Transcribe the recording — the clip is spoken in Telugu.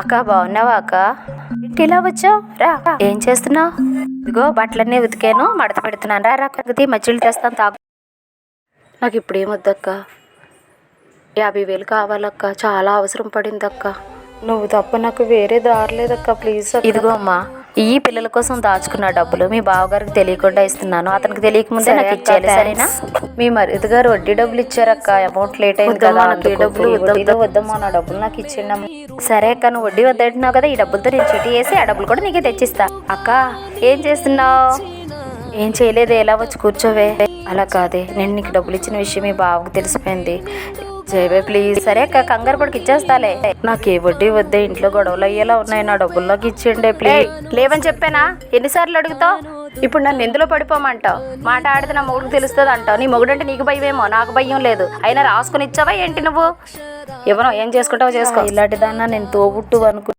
అక్క బాగున్నావా అక్క? ఏంటి ఇలా వచ్చావు? రా. ఏం చేస్తున్నావు? ఇదిగో బట్టలన్నీ ఉతికాను మడత పెడుతున్నాను. రా రా కొద్ది మధ్యలో తెస్తాను తాగు. నాకు ఇప్పుడు ఏమొద్దక్క యాభై వేలు కావాలక్క. చాలా అవసరం పడింది అక్క. నువ్వు తప్ప నాకు వేరే దారి లేదక్క. ప్లీజ్ ఇదిగో అమ్మా ఈ పిల్లల కోసం దాచుకున్న డబ్బులు మీ బావగారికి తెలియకుండా ఇస్తున్నాను. అతనికి తెలియకముందే నాకు ఇచ్చేయాలి సరేనా? మీ మరిది గారు వడ్డీ డబ్బులు ఇచ్చారక్క. అమౌంట్ లేట్ అయింది కదా డబ్బులు వద్దమ్మా నా డబ్బులు నాకు ఇచ్చిండమ్మా సరే అక్క నువ్వు వడ్డీ వద్దంటున్నావు కదా ఈ డబ్బులతో నేను చిట్టి వేసి ఆ డబ్బులు కూడా నీకే తెచ్చిస్తా. అక్క ఏం చేస్తున్నావు? ఏం చేయలేదు ఎలా వచ్చి కూర్చోవే? అలా కాదే నేను నీకు డబ్బులు ఇచ్చిన విషయం మీ బావకు తెలిసిపోయింది. జయవే ప్లీజ్. సరే అక్క కంగారు పడికి ఇచ్చేస్తాలే. నాకు ఏ వడ్డీ వద్దే ఇంట్లో గొడవలు అయ్యేలా ఉన్నాయి నా డబ్బుల్లోకి ఇచ్చేయండి ప్లీజ్. లేవని చెప్పానా? ఎన్నిసార్లు అడుగుతావు? ఇప్పుడు నన్ను ఎందులో పడిపోమంటావు? మాట ఆడితే నా మొగుడికి తెలుస్తుంది అంటావు నీ మొగుడంటే నీకు భయమేమో నాకు భయం లేదు. అయినా రాసుకుని ఇచ్చావా ఏంటి నువ్వు? ఎవరో ఏం చేసుకుంటావో చేసుకో. ఇలాంటిదన్నా నేను తోబుట్టు అనుకు